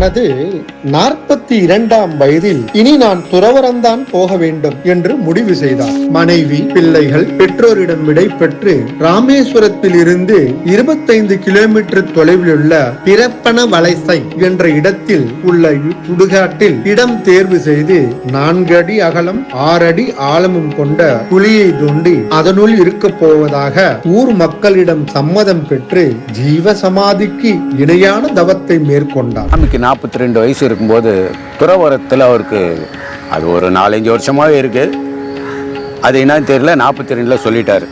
தனது நாற்பத்தி இரண்டாம் வயதில் இனி நான் துறவரம்தான் போக வேண்டும் என்று முடிவு செய்தார். மனைவி பிள்ளைகள் பெற்றோரிடம் விடை பெற்று ராமேஸ்வரத்தில் இருந்து இருபத்தைந்து கிலோமீட்டர் தொலைவில் உள்ள பிறப்பன வலைசை என்ற இடத்தில் உள்ள சுடுகாட்டில் இடம் தேர்வு செய்து நான்கு அடி அகலம் ஆறு அடி ஆழமும் கொண்ட குழியை தோண்டி அதனுள் இருக்க போவதாக ஊர் மக்களிடம் சம்மதம் பெற்று ஜீவ சமாதிக்கு இணையான தவத்தை மேற்கொண்டார். நாற்பத்தி ரெண்டு வயசு இருக்கும்போது துறவரத்தில் அவருக்கு அது ஒரு நாலஞ்சு வருஷமாகவே இருக்குது அது என்னன்னு தெரியல நாற்பத்தி ரெண்டில் சொல்லிட்டார்.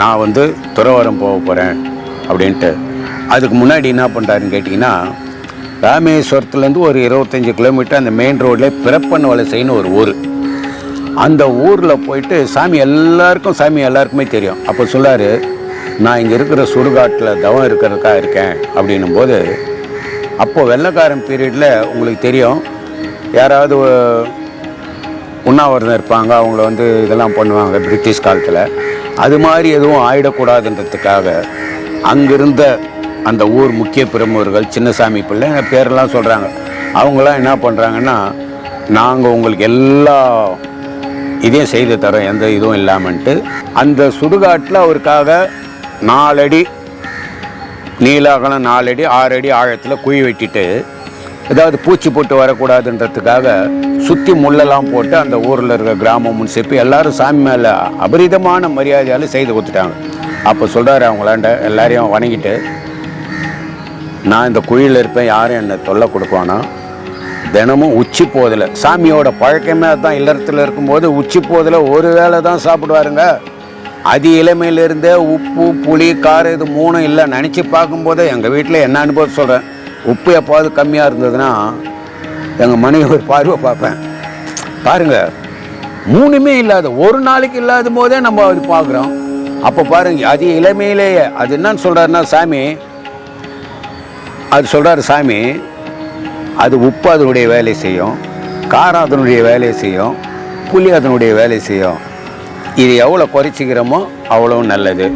நான் வந்து துறவரம் போக போகிறேன் அப்படின்ட்டு. அதுக்கு முன்னாடி என்ன பண்ணுறாருன்னு கேட்டிங்கன்னா ராமேஸ்வரத்துலேருந்து ஒரு இருபத்தஞ்சி கிலோமீட்டர் அந்த மெயின் ரோட்டில் பிறப்பன் வலசைன்னு ஒரு ஊர். அந்த ஊரில் போயிட்டு சாமி எல்லாருக்கும் சாமி எல்லாருக்குமே தெரியும். அப்போ சொல்லாரு நான் இங்கே இருக்கிற சுடுகாட்டில் தவம் இருக்கிறதுக்காக இருக்கேன் அப்படின்னும் போது அப்போது வெள்ளைக்காரன் பீரியடில் உங்களுக்கு தெரியும். யாராவது உண்ணாவிரதம் இருப்பாங்க அவங்கள வந்து இதெல்லாம் பண்ணுவாங்க பிரிட்டிஷ் காலத்தில். அது மாதிரி எதுவும் ஆயிடக்கூடாதுன்றதுக்காக அங்கிருந்த அந்த ஊர் முக்கிய பிரமுகர்கள் சின்னசாமி பிள்ளை பேரெல்லாம் சொல்கிறாங்க அவங்களாம் என்ன பண்ணுறாங்கன்னா நாங்கள் உங்களுக்கு எல்லா இதையும் செய்து தரோம் எந்த இதுவும் இல்லாமன்ட்டு. அந்த சுடுகாட்டில் அவருக்காக நாலடி நீள அகலம் நாலடி ஆறு அடி ஆழத்தில் குழி வெட்டிட்டு ஏதாவது பூச்சி போட்டு வரக்கூடாதுன்றதுக்காக சுற்றி முள்ளெல்லாம் போட்டு அந்த ஊரில் இருக்கிற கிராம முன்சிப்பு எல்லாரும் சாமி மேலே அபரிதமான மரியாதையால் செய்து கொடுத்துட்டாங்க. அப்போ சொல்கிறாரு அவங்களாண்ட எல்லாரையும் வணங்கிட்டு நான் இந்த குழியில் இருப்பேன் யாரும் என்னை தொல்லை கொடுப்பானா தினமும் உச்சி போதில். சாமியோட பழக்கமே அதுதான் இல்லறத்தில் இருக்கும்போது உச்சி போதில் ஒரு வேளை தான் சாப்பிடுவாருங்க. அதி இளமையிலிருந்தே உப்பு புளி காரம் இது மூணும் இல்லை. நினச்சி பார்க்கும்போதே எங்கள் வீட்டில் என்ன அனுபவம் சொல்கிறேன் உப்பு எப்போது கம்மியாக இருந்ததுன்னா எங்கள் மனைவி ஒரு பார்வை பார்ப்பேன். பாருங்கள் மூணுமே இல்லாத ஒரு நாளைக்கு இல்லாத போதே நம்ம அது பார்க்குறோம். அப்போ பாருங்க அதி இளமையிலேயே அது என்னன்னு சொல்கிறாருன்னா சாமி அது சொல்கிறாரு சாமி அது உப்பு அதனுடைய வேலை செய்யும் காரம் அதனுடைய வேலையை செய்யும் புளி அதனுடைய வேலை செய்யும். இது எவ்வளோ குறைச்சிக்கிறோமோ அவ்வளோ நல்லது.